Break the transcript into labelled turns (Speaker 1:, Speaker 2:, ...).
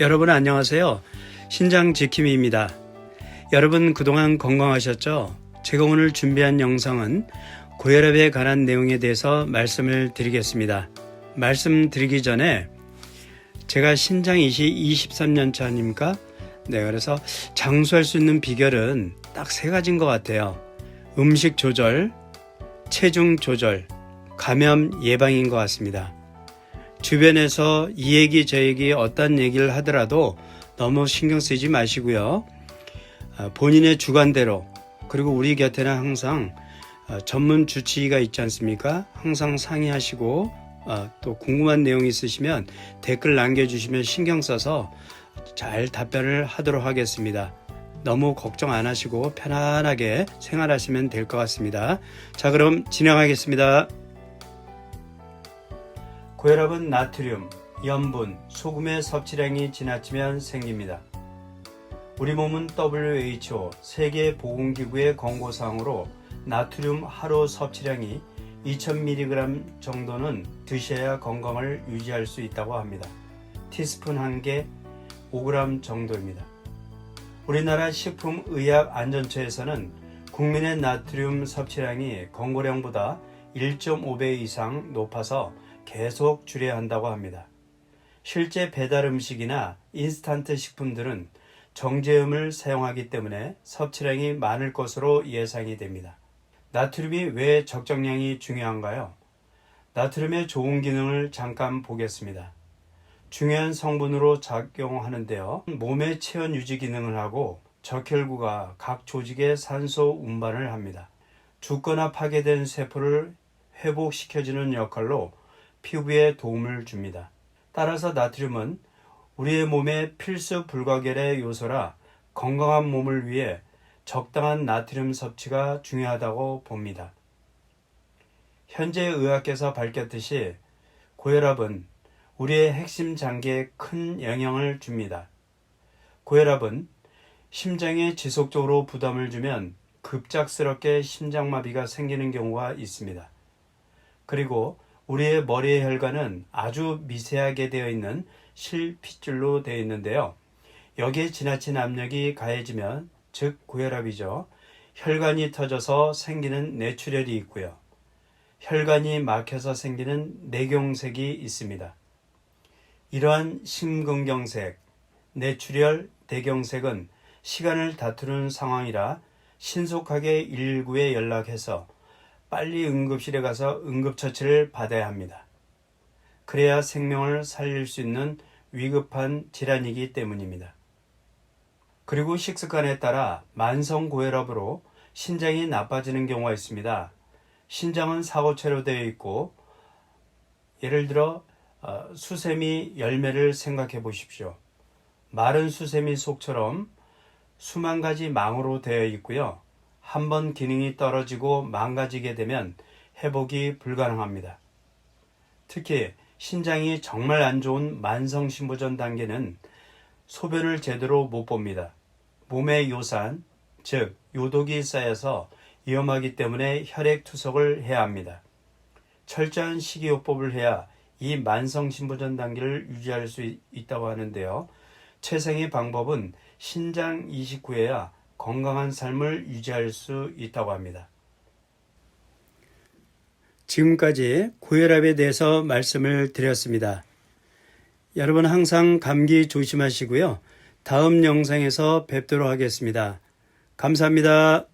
Speaker 1: 여러분 안녕하세요. 신장 지킴이입니다. 여러분 그동안 건강하셨죠? 제가 오늘 준비한 영상은 고혈압에 관한 내용에 대해서 말씀을 드리겠습니다. 말씀드리기 전에 제가 신장 이시 23년 차 아닙니까? 네, 그래서 장수할 수 있는 비결은 딱 세 가지인 것 같아요. 음식 조절, 체중 조절, 감염 예방인 것 같습니다. 주변에서 이 얘기 저 얘기 어떤 얘기를 하더라도 너무 신경 쓰지 마시고요. 어, 본인의 주관대로 그리고 우리 곁에는 항상 어, 전문 주치의가 있지 않습니까? 항상 상의하시고 어, 또 궁금한 내용 있으시면 댓글 남겨주시면 신경 써서 잘 답변을 하도록 하겠습니다. 너무 걱정 안 하시고 편안하게 생활하시면 될 것 같습니다. 자, 그럼 진행하겠습니다. 고혈압은 나트륨, 염분, 소금의 섭취량이 지나치면 생깁니다. 우리 몸은 WHO 세계보건기구의 권고사항으로 나트륨 하루 섭취량이 2000mg 정도는 드셔야 건강을 유지할 수 있다고 합니다. 티스푼 1개 5g 정도입니다. 우리나라 식품의약안전처에서는 국민의 나트륨 섭취량이 권고량보다 1.5배 이상 높아서 계속 줄여야 한다고 합니다. 실제 배달 음식이나 인스턴트 식품들은 정제음을 사용하기 때문에 섭취량이 많을 것으로 예상이 됩니다. 나트륨이 왜 적정량이 중요한가요? 나트륨의 좋은 기능을 잠깐 보겠습니다. 중요한 성분으로 작용하는데요. 몸의 체온 유지 기능을 하고 적혈구가 각 조직의 산소 운반을 합니다. 죽거나 파괴된 세포를 회복시켜주는 역할로 피부에 도움을 줍니다. 따라서 나트륨은 우리의 몸의 필수 불가결의 요소라 건강한 몸을 위해 적당한 나트륨 섭취가 중요하다고 봅니다. 현재 의학계에서 밝혔듯이 고혈압은 우리의 핵심 장기에 큰 영향을 줍니다. 고혈압은 심장에 지속적으로 부담을 주면 급작스럽게 심장마비가 생기는 경우가 있습니다. 그리고 우리의 머리의 혈관은 아주 미세하게 되어 있는 실핏줄로 되어 있는데요. 여기에 지나친 압력이 가해지면 즉 고혈압이죠. 혈관이 터져서 생기는 뇌출혈이 있고요. 혈관이 막혀서 생기는 뇌경색이 있습니다. 이러한 심근경색, 뇌출혈, 대경색은 시간을 다투는 상황이라 신속하게 119에 연락해서 빨리 응급실에 가서 응급처치를 받아야 합니다. 그래야 생명을 살릴 수 있는 위급한 질환이기 때문입니다. 그리고 식습관에 따라 만성 고혈압으로 신장이 나빠지는 경우가 있습니다. 신장은 사고체로 되어 있고 예를 들어 어, 수세미 열매를 생각해 보십시오. 마른 수세미 속처럼 수만 가지 망으로 되어 있고요. 한번 기능이 떨어지고 망가지게 되면 회복이 불가능합니다. 특히 신장이 정말 안 좋은 만성 신부전 단계는 소변을 제대로 못 봅니다. 몸에 요산, 즉 요독이 쌓여서 위험하기 때문에 혈액 투석을 해야 합니다. 철저한 식이요법을 해야 이 만성 신부전 단계를 유지할 수 있다고 하는데요. 최생의 방법은 신장 이식 후에야 건강한 삶을 유지할 수 있다고 합니다. 지금까지 고혈압에 대해서 말씀을 드렸습니다. 여러분 항상 감기 조심하시고요. 다음 영상에서 뵙도록 하겠습니다. 감사합니다.